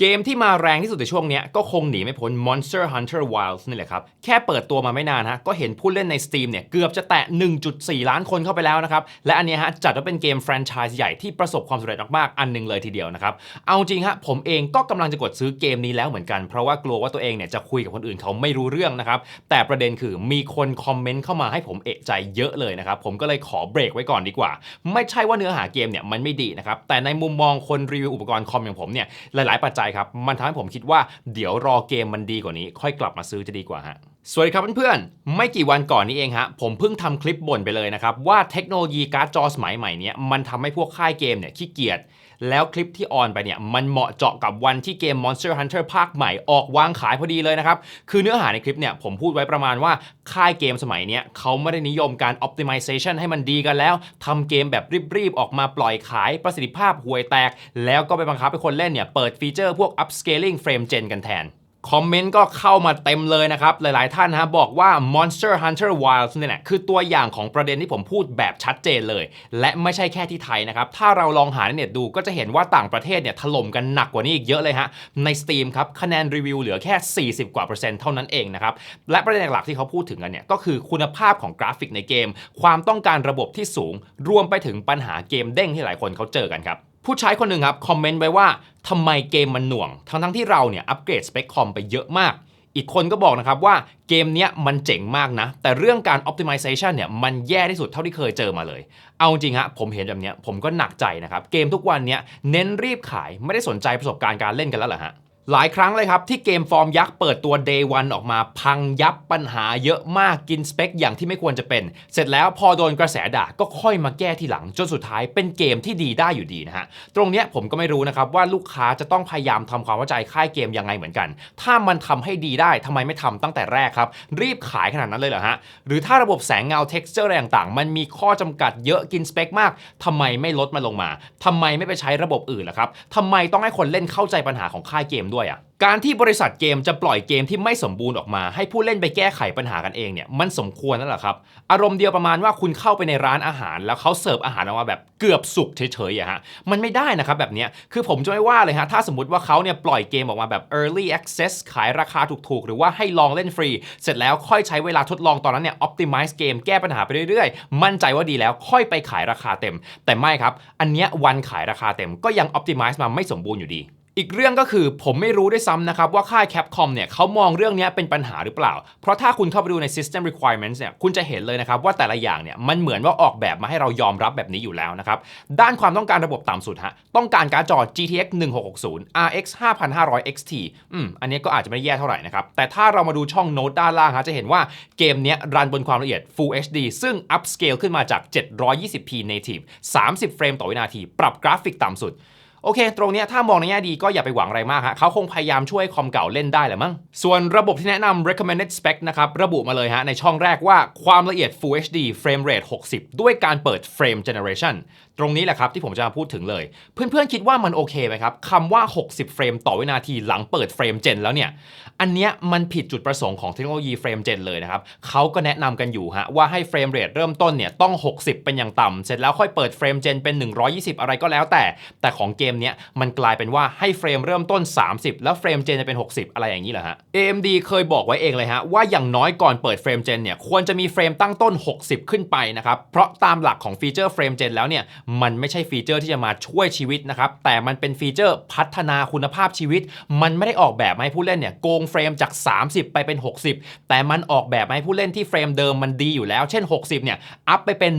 เกมที่มาแรงที่สุดในช่วงนี้ก็คงหนีไม่พ้น Monster Hunter Wilds นี่แหละครับ แค่เปิดตัวมาไม่นานฮะก็เห็นผู้เล่นใน Steam เนี่ยเกือบจะแตะ 1.4 ล้านคนเข้าไปแล้วนะครับ และอันนี้ฮะจัดว่าเป็นเกมแฟรนไชส์ใหญ่ที่ประสบความสำเร็จมากๆ อันหนึงเลยทีเดียวนะครับ เอาจริงฮะผมเองก็กำลังจะกดซื้อเกมนี้แล้วเหมือนกัน เพราะว่ากลัวว่าตัวเองเนี่ยจะคุยกับคนอื่นเขาไม่รู้เรื่องนะครับ แต่ประเด็นคือมีคนคอมเมนต์เข้ามาให้ผมเอะใจเยอะเลยนะครับผมก็เลยขอเบรกไว้ก่อนดีกว่า ไม่ใช่ว่าเนื้อหาเกมเนี่ยมันไม่ดีนะครับแต่ในมุมมองคนรีวิวอุปกรณ์คอมอย่างผมเนี่ยหลาย ๆปัจจัยครับ มันทำให้ผมคิดว่าเดี๋ยวรอเกมมันดีกว่านี้ ค่อยกลับมาซื้อจะดีกว่าฮะ สวัสดีครับเพื่อนๆ ไม่กี่วันก่อนนี้เองฮะ ผมเพิ่งทำคลิปบ่นไปเลยนะครับ ว่าเทคโนโลยีการ์ดจอสมัยใหม่นี้มันทำให้พวกค่ายเกมเนี่ยขี้เกียจแล้วคลิปที่ออนไปเนี่ย มันเหมาะเจาะกับวันที่เกม Monster Hunter ภาคใหม่ออกวางขายพอดีเลยนะครับ คือเนื้อหาในคลิปเนี่ย ผมพูดไว้ประมาณว่าค่ายเกมสมัยนี้เขาไม่ได้นิยมการ optimization ให้มันดีกันแล้วทำเกมแบบรีบๆ ออกมาปล่อยขายประสิทธิภาพห่วยแตก แล้วก็ไปบังคับให้คนเล่นเนี่ยเปิดฟีเจอร์พวก upscaling frame gen กันแทน คอมเมนต์ก็เข้ามาเต็มเลยนะครับ หลายๆท่านฮะบอกว่า Monster Hunter Wilds เนี่ยแหละคือตัวอย่างของประเด็นที่ผมพูดแบบชัดเจนเลย และไม่ใช่แค่ที่ไทยนะครับ ถ้าเราลองหาในเน็ตดูก็จะเห็นว่าต่างประเทศเนี่ยถล่มกันหนักกว่านี้อีกเยอะเลยฮะ ใน Steam ครับ คะแนนรีวิวเหลือแค่ 40 กว่าเปอร์เซ็นต์เท่านั้นเองนะครับ และประเด็นหลักที่เขาพูดถึงกันเนี่ยก็คือคุณภาพของกราฟิกในเกม ความต้องการระบบที่สูง รวมไปถึงปัญหาเกมเด้งที่หลายคนเขาเจอกันครับ ผู้ใช้คนหนึ่งครับคอมเมนต์ไว้ว่าทำไมเกมมันหน่วง ทั้งทั้งที่เราเนี่ยอัปเกรดสเปคคอมไปเยอะมาก อีกคนก็บอกนะครับว่าเกมเนี้ยมันเจ๋งมากนะ แต่เรื่องการ optimization เนี่ยมันแย่ที่สุดเท่าที่เคยเจอมาเลย เอาจริงฮะผมเห็นแบบเนี้ยผมก็หนักใจนะครับ เกมทุกวันเนี้ยเน้นรีบขายไม่ได้สนใจประสบการณ์การเล่นกันแล้วเหรอฮะ หลายครั้งเลยครับ ที่เกมฟอร์มยักษ์เปิดตัว Day 1 ออกมาพังยับปัญหาเยอะมากกินสเปคอย่างที่ไม่ควรจะเป็น เสร็จแล้วพอโดนกระแสด่าก็ค่อยมาแก้ทีหลัง จนสุดท้ายเป็นเกมที่ดีได้อยู่ดีนะฮะ ตรงเนี้ยผมก็ไม่รู้นะครับว่าลูกค้าจะต้องพยายามทำความเข้าใจค่ายเกมยังไงเหมือนกัน ถ้ามันทำให้ดีได้ทำไมไม่ทำตั้งแต่แรกครับ รีบขายขนาดนั้นเลยเหรอฮะหรือถ้าระบบแสงเงา texture อะไรต่างๆ มันมีข้อจำกัดเยอะกินสเปคมากทำไมไม่ลดมันลงมาทำไมไม่ไปใช้ระบบอื่นล่ะครับทำไมต้องให้คนเล่นเข้าใจปัญหาของค่ายเกมด้วยอะการที่บริษัทเกมจะปล่อยเกมที่ไม่สมบูรณ์ออกมา ให้ผู้เล่นไปแก้ไขปัญหากันเองเนี่ยมันสมควรนั่นแหละครับ อารมณ์เดียวประมาณว่าคุณเข้าไปในร้านอาหาร แล้วเขาเสิร์ฟอาหารออกมาแบบเกือบสุกเฉยๆอะฮะมันไม่ได้นะครับแบบนี้คือผมจะไม่ว่าเลยฮะถ้าสมมติว่าเขาเนี่ยปล่อยเกมออกมาแบบ early access ขายราคาถูกๆ หรือว่าให้ลองเล่นฟรี เสร็จแล้วค่อยใช้เวลาทดลองตอนนั้นเนี่ย optimize เกมแก้ปัญหาไปเรื่อยๆ มั่นใจว่าดีแล้วค่อยไปขายราคาเต็ม แต่ไม่ครับ อันเนี้ยวันขายราคาเต็มก็ยัง optimize มาไม่สมบูรณ์อยู่ดี อีกเรื่องก็คือผมไม่รู้ด้วยซ้ำนะครับว่าค่าย Capcom เนี่ยเขามองเรื่องนี้เป็นปัญหาหรือเปล่า เพราะถ้าคุณเข้าไปดูใน System Requirements เนี่ยคุณจะเห็นเลยนะครับว่าแต่ละอย่างเนี่ยมันเหมือนว่าออกแบบมาให้เรายอมรับแบบนี้อยู่แล้วนะครับด้านความต้องการระบบต่ำสุดฮะต้องการการ์ดจอ GTX 1660 RX 5500 XT อืมอันนี้ก็อาจจะไม่แย่เท่าไหร่นะครับแต่ถ้าเรามาดูช่องโน้ตด้านล่างฮะจะเห็นว่าเกมเนี้ยรันบนความละเอียด Full HD ซึ่ง upscale ขึ้นมาจาก 720p native 30เฟรมต่อวินาที ปรับกราฟิกต่ำสุด โอเค ตรงนี้ถ้ามองในแง่ดีก็อย่าไปหวังอะไรมากฮะเขาคงพยายามช่วยคอมเก่าเล่นได้แหละมั้ง ส่วนระบบที่แนะนำ recommended spec นะครับ ระบุมาเลยฮะในช่องแรกว่าความละเอียด Full HD frame rate 60 ด้วยการเปิด frame generation ตรงนี้แหละครับที่ผมจะมาพูดถึงเลย เพื่อนๆคิดว่ามันโอเคไหมครับคำว่า 60 เฟรมต่อวินาทีหลังเปิดเฟรมเจนแล้วเนี่ย อันเนี้ยมันผิดจุดประสงค์ของเทคโนโลยีเฟรมเจนเลยนะครับเขาก็แนะนำกันอยู่ฮะว่าให้เฟรมเรทเริ่มต้นเนี่ยต้อง 60 เป็นอย่างต่ำเสร็จแล้วค่อยเปิดเฟรมเจนเป็น 120 อะไรก็แล้วแต่ แต่ของเกมเนี้ยมันกลายเป็นว่าให้เฟรมเริ่มต้น 30 แล้วเฟรมเจนจะเป็น 60 อะไรอย่างนี้เหรอฮะ AMD เคยบอกไว้เองเลยฮะว่าอย่างน้อยก่อนเปิดเฟรมเจนเนี่ยควรจะมีเฟรมตั้งต้น 60 ขึ้นไปนะครับเพราะตามหลักของฟีเจอร์เฟรมเจนแล้วเนี่ยมันไม่ใช่ฟีเจอร์ที่จะมาช่วยชีวิตนะครับแต่มันเป็นฟีเจอร์พัฒนาคุณภาพชีวิต มันไม่ได้ออกแบบมาให้ผู้เล่นเนี่ยโกงเฟรมจาก 30 ไปเป็น 60 แต่มันออกแบบมาให้ผู้เล่นที่เฟรมเดิมมันดีอยู่แล้ว เช่น 60 เนี่ย อัพไปเป็น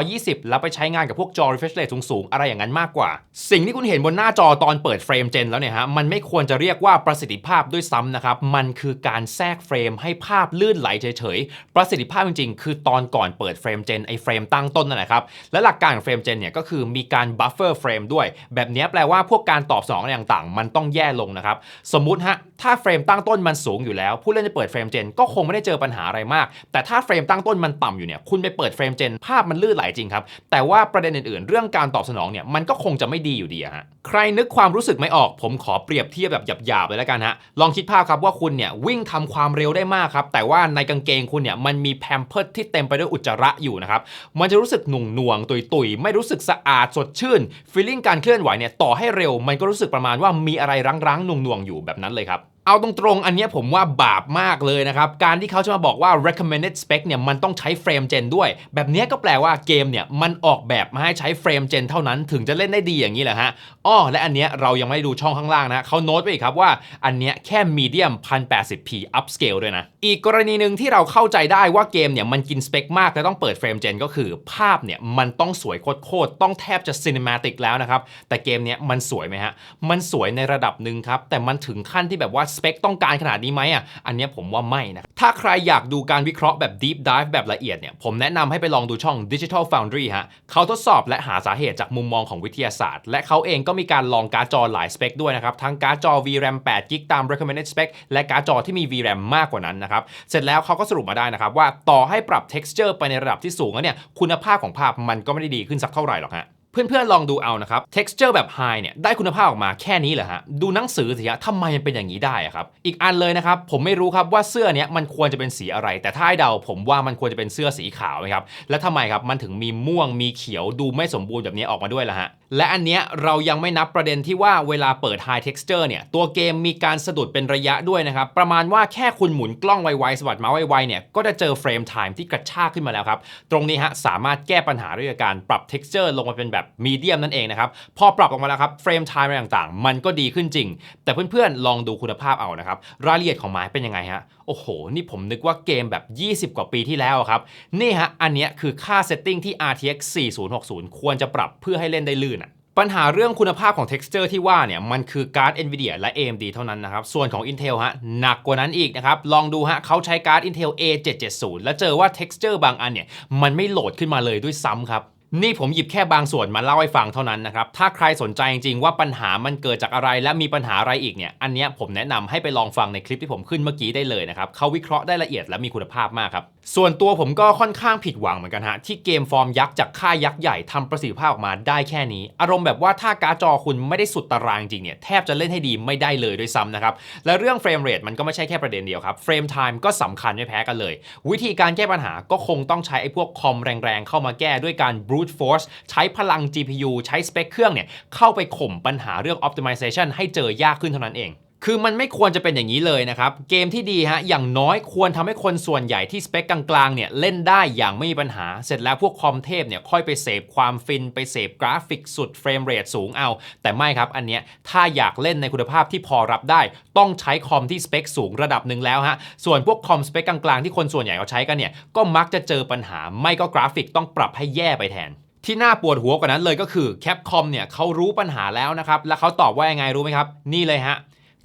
120 แล้วไปใช้งานกับพวกจอ refresh rate สูงๆ อะไรอย่างนั้นมากกว่า สิ่งที่คุณเห็นบนหน้าจอตอนเปิดเฟรมเจนแล้วเนี่ยฮะ มันไม่ควรจะเรียกว่าประสิทธิภาพด้วยซ้ำนะครับ มันคือการแทรกเฟรมให้ภาพลื่นไหลเฉยๆ ประสิทธิภาพจริงๆ คือตอนก่อนเปิดเฟรมเจนไอเฟรมตั้งต้นนั่นแหละครับ และหลักการของเฟรมเจนเนี่ยก็คือมีการบัฟเฟอร์เฟรมด้วย แบบนี้แปลว่าพวกการตอบสนองอะไรต่างๆ มันต้องแย่ลงนะครับ สมมุติฮะ ถ้าเฟรมตั้งต้นมันสูงอยู่แล้ว ผู้เล่นจะเปิดเฟรมเจนก็คงไม่ได้เจอปัญหาอะไรมาก แต่ถ้าเฟรมตั้งต้นมันต่ำอยู่เนี่ย คุณไปเปิดเฟรมเจนภาพมันลื่นไหลจริงครับ แต่ว่าประเด็นอื่นๆ เรื่องการตอบสนองเนี่ยมันก็คงจะไม่ดีอยู่ดีอะฮะ ใครนึกความรู้สึกไม่ออก ผมขอเปรียบเทียบแบบหยาบๆเลยแล้วกันฮะ ลองคิดภาพครับว่าคุณเนี่ยวิ่งทำความเร็วได้มากครับ แต่ว่าในกางเกงคุณเนี่ยมันมีแพมเพิร์ดที่เต็มไปด้วยอุจจาระอยู่นะครับ มันจะรู้สึกหน่วงๆตุยๆไม่รู้สึกสะอาดสดชื่นฟีลลิ่งการเคลื่อนไหวเนี่ยต่อให้เร็วมันก็รู้สึกประมาณว่ามีอะไรรั้งๆหน่วงๆอยู่แบบนั้นเลยครับ เอาตรงๆ อันนี้ผมว่าบาปมากเลยนะครับ การที่เขาจะมาบอกว่า recommended spec เนี่ยมันต้องใช้เฟรมเจนด้วย แบบนี้ก็แปลว่าเกมเนี่ยมันออกแบบมาให้ใช้เฟรมเจนเท่านั้นถึงจะเล่นได้ดีอย่างนี้แหละฮะอ้อและอันเนี้ยเรายังไม่ได้ดูช่องข้างล่างนะเขาโน้ตไว้อีกครับว่าอันเนี้ยแค่ medium 1080p upscale ด้วยนะ อีกกรณีหนึ่งที่เราเข้าใจได้ว่าเกมเนี่ยมันกินสเปคมากและต้องเปิดเฟรมเจนก็คือภาพเนี่ยมันต้องสวยโคตรๆต้องแทบจะ cinematic แล้วนะครับแต่เกมเนี้ยมันสวยไหมฮะมันสวยในระดับหนึ่งครับแต่มันถึงขั้นที่แบบว่าสเปคต้องการขนาดนี้ไหมอะอันนี้ผมว่าไม่นะถ้าใครอยากดูการวิเคราะห์แบบ deep dive แบบละเอียดเนี่ยผมแนะนำให้ไปลองดูช่อง Digital Foundry ฮะเขาทดสอบและหาสาเหตุจากมุมมองของวิทยาศาสตร์ และเขาเองก็มีการลองการ์ดจอหลายสเปคด้วยนะครับ ทั้งการ์ดจอ VRAM 8 g b ตาม recommended spec และการ์ดจอที่มี VRAM มากกว่านั้นนะครับ เสร็จแล้วเขาก็สรุปมาได้นะครับว่าต่อให้ปรับ texture ไปในระดับที่สูงแล้วเนี่ยคุณภาพของภาพมันก็ไม่ได้ดีขึ้นสักเท่าไหร่หรอกฮะ เพื่อนๆลองดูเอานะครับ texture แบบ high เนี่ยได้คุณภาพออกมาแค่นี้เหรอฮะดูหนังสือสิฮะทำไมมันเป็นอย่างนี้ได้อะครับอีกอันเลยนะครับผมไม่รู้ครับว่าเสื้อเนี้ยมันควรจะเป็นสีอะไร แต่ถ้าให้เดาผมว่ามันควรจะเป็นเสื้อสีขาวนะครับและทำไมครับมันถึงมีม่วงมีเขียวดูไม่สมบูรณ์แบบนี้ออกมาด้วยล่ะฮะและอันเนี้ยเรายังไม่นับประเด็นที่ว่าเวลาเปิด high texture เนี่ย ตัวเกมมีการสะดุดเป็นระยะด้วยนะครับ ประมาณว่าแค่คุณหมุนกล้องไวๆสวัสดเมาไวๆเนี่ย ก็จะเจอเฟรมไทม์ที่กระชากขึ้นมาแล้วครับ ตรงนี้ฮะสามารถแก้ปัญหาด้วยการปรับ texture ลงมาเป็นแบบ medium นั่นเองนะครับ พอปรับออกมาแล้วครับเฟรมไทม์อะไรต่างๆ มันก็ดีขึ้นจริง แต่เพื่อนๆลองดูคุณภาพเอานะครับรายละเอียดของไม้เป็นยังไงฮะโอ้โห นี่ผมนึกว่าเกมแบบ 20 กว่าปีที่แล้วครับนี่ฮะอันเนี้ยคือค่าเซตติ้งที่ RTX 4060 ควรจะปรับเพื่อให้เล่นได้ลื่นอะ ปัญหาเรื่องคุณภาพของ texture ที่ว่าเนี่ยมันคือการ์ด Nvidia และ AMD เท่านั้นนะครับ ส่วนของ Intel ฮะหนักกว่านั้นอีกนะครับ ลองดูฮะเขาใช้การ์ด Intel A770 แล้วเจอว่า texture บางอันเนี่ยมันไม่โหลดขึ้นมาเลยด้วยซ้ำครับ นี่ผมหยิบแค่บางส่วนมาเล่าให้ฟังเท่านั้นนะครับ ถ้าใครสนใจจริงๆว่าปัญหามันเกิดจากอะไรและมีปัญหาอะไรอีกเนี่ย อันเนี้ยผมแนะนำให้ไปลองฟังในคลิปที่ผมขึ้นเมื่อกี้ได้เลยนะครับเขาวิเคราะห์ได้ละเอียดและมีคุณภาพมากครับ ส่วนตัวผมก็ค่อนข้างผิดหวังเหมือนกันฮะที่เกมฟอร์มยักษ์จากค่ายยักษ์ใหญ่ทำประสิทธิภาพออกมาได้แค่นี้ อารมณ์แบบว่าถ้าการ์ดจอคุณไม่ได้สุดตารางจริงเนี่ยแทบจะเล่นให้ดีไม่ได้เลยด้วยซ้ำนะครับและเรื่องเฟรมเรทมันก็ไม่ใช่แค่ประเด็นเดียวครับเฟรมไทม์ก็สำคัญไม่แพ้กันเลย วิธีการแก้ปัญหาก็คงต้องใช้ไอ้พวกคอมแรงๆเข้ามาแก้ด้วยการ brute force ใช้พลัง GPU ใช้สเปคเครื่องเนี่ยเข้าไปข่มปัญหาเรื่อง optimization ให้เจอยากขึ้นเท่านั้นเอง คือมันไม่ควรจะเป็นอย่างนี้เลยนะครับ เกมที่ดีฮะอย่างน้อยควรทำให้คนส่วนใหญ่ที่สเปคกลางๆเนี่ยเล่นได้อย่างไม่มีปัญหา เสร็จแล้วพวกคอมเทพเนี่ยค่อยไปเสพความฟินไปเสพกราฟิกสุดเฟรมเรทสูงเอา แต่ไม่ครับอันเนี้ยถ้าอยากเล่นในคุณภาพที่พอรับได้ ต้องใช้คอมที่สเปคสูงระดับหนึ่งแล้วฮะส่วนพวกคอมสเปคกลางๆที่คนส่วนใหญ่เขาใช้กันเนี่ยก็มักจะเจอปัญหา ไม่ก็กราฟิกต้องปรับให้แย่ไปแทนที่น่าปวดหัวกว่านั้นเลยก็คือแคปคอมเนี่ยเขารู้ปัญหาแล้วนะครับ แล้วเขาตอบว่ายังไงรู้ไหมครับ นี่เลยฮะ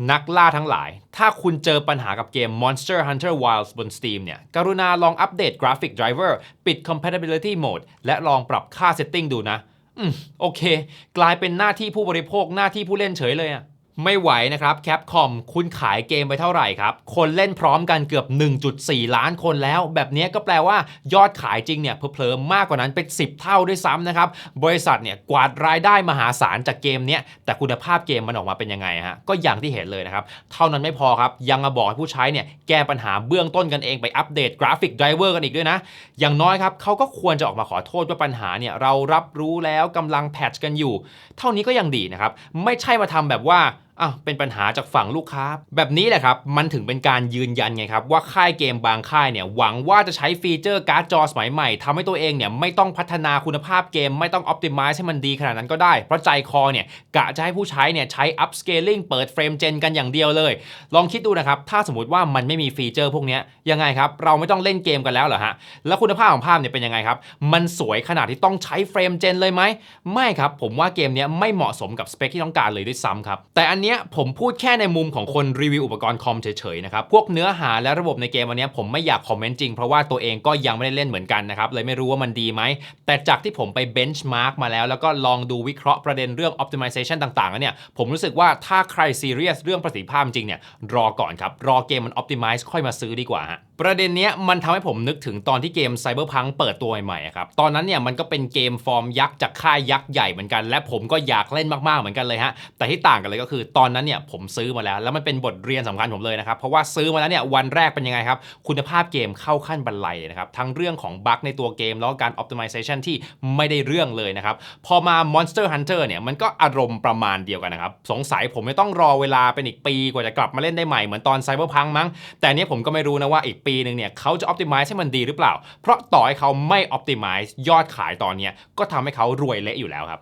นักล่าทั้งหลาย ถ้าคุณเจอปัญหากับเกม Monster Hunter Wilds บน Steam เนี่ย กรุณาลองอัปเดต Graphic Driver ปิด Compatibility Mode และลองปรับค่า Setting ดูนะ อืม โอเค กลายเป็นหน้าที่ผู้บริโภคหน้าที่ผู้เล่นเฉยเลยอะ ไม่ไหวนะครับแคปคอมคุณขายเกมไปเท่าไหร่ครับ คนเล่นพร้อมกันเกือบ 1.4 ล้านคนแล้ว แบบนี้ก็แปลว่ายอดขายจริงเนี่ยเพลอๆมากกว่านั้นเป็น 10 เท่าด้วยซ้ำนะครับ บริษัทเนี่ยกวาดรายได้มหาศาลจากเกมเนี้ยแต่คุณภาพเกมมันออกมาเป็นยังไงฮะก็อย่างที่เห็นเลยนะครับ เท่านั้นไม่พอครับ ยังมาบอกให้ผู้ใช้เนี่ยแก้ปัญหาเบื้องต้นกันเองไปอัปเดตกราฟิกไดรเวอร์กันอีกด้วยนะ อย่างน้อยครับเขาก็ควรจะออกมาขอโทษว่าปัญหาเนี่ยเรารับรู้แล้วกำลังแพทช์กันอยู่ เท่านี้ก็ยังดีนะครับไม่ใช่มาทำแบบว่า อ้าวเป็นปัญหาจากฝั่งลูกค้า แบบนี้แหละครับ มันถึงเป็นการยืนยันไงครับ ว่าค่ายเกมบางค่ายเนี่ยหวังว่าจะใช้ฟีเจอร์การ์ดจอสมัยใหม่ทำให้ตัวเองเนี่ยไม่ต้องพัฒนาคุณภาพเกม ไม่ต้องอ p ติ i z e ให้มันดีขนาดนั้นก็ได้ เพราะใจคอเนี่ยกะจะให้ผู้ใช้เนี่ยใช้ upscaling เปิดเฟรมเจนกันอย่างเดียวเลย ลองคิดดูนะครับ ถ้าสมมติว่ามันไม่มีฟีเจอร์พวกนี้ยังไงครับ เราไม่ต้องเล่นเกมกันแล้วเหรอฮะ แล้วคุณภาพของภาพเนี่ยเป็นยังไงครับ มันสวยขนาดที่ต้องใช้เฟรมเจนเลยไหมไม่ครับ ผมว่าเกมเนี้ยไม่เหมาะสมกับสเปคที่ต้องการเลยด้วยซ้ำครับ แต่อันเนี้ผมพูดแค่ในมุมของคนรีวิวอุปกรณ์คอมเฉยๆนะครับ พวกเนื้อหาและระบบในเกมวันนี้ผมไม่อยากคอมเมนต์จริงเพราะว่าตัวเองก็ยังไม่ได้เล่นเหมือนกันนะครับ เลยไม่รู้ว่ามันดีไหม แต่จากที่ผมไปเบนช์มาร์กมาแล้ว แล้วก็ลองดูวิเคราะห์ประเด็นเรื่อง optimization ต่างๆแล้วเนี่ย ผมรู้สึกว่าถ้าใครซีเรียสเรื่องประสิทธิภาพจริงเนี่ยรอก่อนครับ รอเกมมัน optimize ค่อยมาซื้อดีกว่าฮะประเด็นเนี้ยมันทำให้ผมนึกถึงตอนที่เกม Cyberpunk เปิดตัวใหม่ๆครับ ตอนนั้นเนี่ยมันก็เป็นเกมฟอร์มยักษ์จากค่ายยักษ์ใหญ่เหมือนกัน และผมก็อยากเล่นมากๆเหมือนกันเลยฮะแต่ที่ต่างกันเลยก็คือตอนนั้นเนี่ยผมซื้อมาแล้ว แล้วมันเป็นบทเรียนสำคัญผมเลยนะครับ เพราะว่าซื้อมาแล้วเนี่ยวันแรกเป็นยังไงครับ คุณภาพเกมเข้าขั้นบันไลเลยนะครับ ทั้งเรื่องของบั๊กในตัวเกม แล้วก็การ optimization ที่ไม่ได้เรื่องเลยนะครับ พอมา Monster Hunter เนี่ยมันก็อารมณ์ประมาณเดียวกันนะครับ สงสัยผมไม่ต้องรอเวลาเป็นอีกปีกว่าจะกลับมาเล่นได้ใหม่เหมือนตอน Cyberpunk มั้ง แต่เนี้ยผมก็ไม่รู้นะว่าอีกปีหนึ่งเนี่ยเขาจะ optimize ให้มันดีหรือเปล่า เพราะต่อให้เขาไม่ optimize ยอดขายตอนเนี้ยก็ทำให้เขารวยเละอยู่แล้วครับ